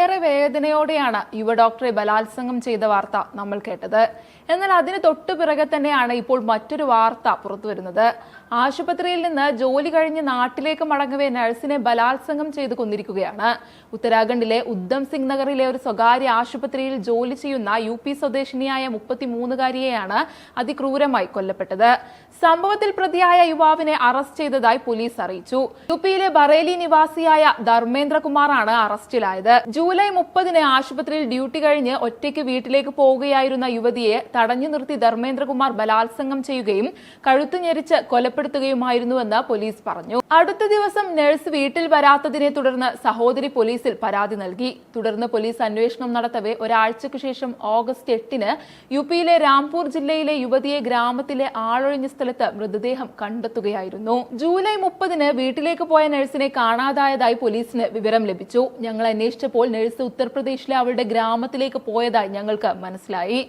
ഏറെ വേദനയോടെയാണ് യുവ ഡോക്ടറെ ബലാത്സംഗം ചെയ്ത വാർത്ത നമ്മൾ കേട്ടത്. എന്നാൽ അതിന് തൊട്ടു പിറകെ തന്നെയാണ് ഇപ്പോൾ മറ്റൊരു വാർത്ത പുറത്തു വരുന്നത്. ആശുപത്രിയിൽ നിന്ന് ജോലി കഴിഞ്ഞ് നാട്ടിലേക്ക് മടങ്ങവേ നഴ്സിനെ ബലാത്സംഗം ചെയ്ത് കൊന്നിരിക്കുകയാണ്. ഉത്തരാഖണ്ഡിലെ ഉദ്ധം സിംഗ് നഗറിലെ ഒരു സ്വകാര്യ ആശുപത്രിയിൽ ജോലി ചെയ്യുന്ന യു പി സ്വദേശിനിയായ മുപ്പത്തിമൂന്നുകാരിയെയാണ് അതിക്രൂരമായി കൊല്ലപ്പെട്ടത്. സംഭവത്തിൽ പ്രതിയായ യുവാവിനെ അറസ്റ്റ് ചെയ്തതായി പോലീസ് അറിയിച്ചു. യു പിയിലെ ബറേലി നിവാസിയായ ധർമ്മേന്ദ്രകുമാറാണ് അറസ്റ്റിലായത്. ജൂലൈ മുപ്പതിന് ആശുപത്രിയിൽ ഡ്യൂട്ടി കഴിഞ്ഞ് ഒറ്റയ്ക്ക് വീട്ടിലേക്ക് പോവുകയായിരുന്ന യുവതിയെ തടഞ്ഞു നിർത്തി ധർമ്മേന്ദ്രകുമാർ ബലാത്സംഗം ചെയ്യുകയും കഴുത്തു ഞെരിച്ച് കൊലപ്പെടുത്തുകയുമായിരുന്നുവെന്ന് പോലീസ് പറഞ്ഞു. അടുത്ത ദിവസം നഴ്സ് വീട്ടിൽ വരാത്തതിനെ തുടർന്ന് സഹോദരി പോലീസിൽ പരാതി നൽകി. തുടർന്ന് പോലീസ് അന്വേഷണം നടത്തവേ ഒരാഴ്ചയ്ക്ക് ശേഷം ഓഗസ്റ്റ് എട്ടിന് യു പിയിലെ രാംപൂർ ജില്ലയിലെ യുവതിയെ ഗ്രാമത്തിലെ ആളൊഴിഞ്ഞ സ്ഥലത്ത് മൃതദേഹം കണ്ടെത്തുകയായിരുന്നു. ജൂലൈ മുപ്പതിന് വീട്ടിലേക്ക് പോയ നഴ്സിനെ കാണാതായതായി പോലീസിന് വിവരം ലഭിച്ചു. ഞങ്ങൾ അന്വേഷിച്ചപ്പോൾ നഴ്സ് ഉത്തർപ്രദേശിലെ അവളുടെ ഗ്രാമത്തിലേക്ക് പോയതായി ഞങ്ങൾക്ക് മനസ്സിലായി.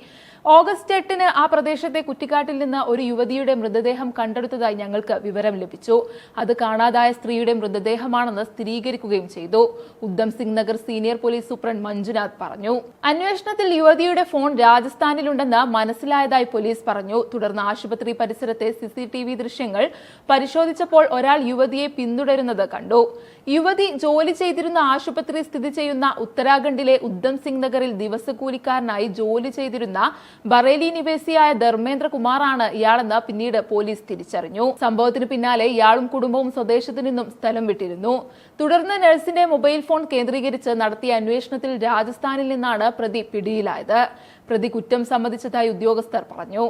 ഓഗസ്റ്റ് എട്ടിന് ആ പ്രദേശത്തെ കുറ്റിക്കാട്ടിൽ നിന്ന് ഒരു യുവതിയുടെ മൃതദേഹം കണ്ടെടുത്തതായി ഞങ്ങൾക്ക് വിവരം ലഭിച്ചു. അത് കാണാതായ സ്ത്രീയുടെ മൃതദേഹമാണെന്ന് സ്ഥിരീകരിക്കുകയും ചെയ്തു. Udham Singh Nagar senior police superintendent Manjunath പറഞ്ഞു. അന്വേഷണത്തിൽ യുവതിയുടെ ഫോൺ രാജസ്ഥാനിലുണ്ടെന്ന് മനസ്സിലായതായി പോലീസ് പറഞ്ഞു. തുടർന്ന് ആശുപത്രി പരിസരത്തെ സിസിടിവി ദൃശ്യങ്ങൾ പരിശോധിച്ചപ്പോൾ ഒരാൾ യുവതിയെ പിന്തുടരുന്നത് കണ്ടു. യുവതി ജോലി ചെയ്തിരുന്ന ആശുപത്രി സ്ഥിതി ചെയ്യുന്ന ഉത്തരാഖണ്ഡിലെ ഉദ്ധം സിംഗ് നഗറിൽ ദിവസക്കൂലിക്കാരനായി ജോലി ചെയ്തിരുന്ന ബറേലി നിവേസിയായ ധർമ്മേന്ദ്ര കുമാറാണ് ഇയാളെന്ന് പിന്നീട് പോലീസ് തിരിച്ചറിഞ്ഞു. സംഭവത്തിന് പിന്നാലെ ഇയാളും കുടുംബവും സ്വദേശത്തു നിന്നും സ്ഥലം വിട്ടിരുന്നു. തുടർന്ന് നഴ്സിന്റെ മൊബൈൽ ഫോൺ കേന്ദ്രീകരിച്ച് നടത്തിയ അന്വേഷണത്തിൽ രാജസ്ഥാനിൽ നിന്നാണ് പ്രതി പിടിയിലായത്. പ്രതി കുറ്റം സമ്മതിച്ചതായി ഉദ്യോഗസ്ഥർ പറഞ്ഞു.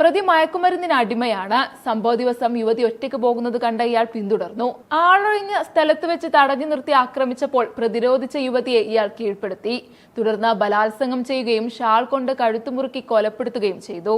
പ്രതി മയക്കുമരുന്നിന് അടിമയാണ്. സംഭവ ദിവസം യുവതി ഒറ്റയ്ക്ക് പോകുന്നത് കണ്ട ഇയാൾ പിന്തുടർന്നു. ആളൊഴിഞ്ഞ സ്ഥലത്ത് വെച്ച് തടഞ്ഞു നിർത്തി ആക്രമിച്ചപ്പോൾ പ്രതിരോധിച്ച യുവതിയെ ഇയാൾ കീഴ്പ്പെടുത്തി. തുടർന്ന് ബലാത്സംഗം ചെയ്യുകയും ഷാൾ കൊണ്ട് കഴുത്തുമുറുക്കി കൊലപ്പെടുത്തുകയും ചെയ്തു.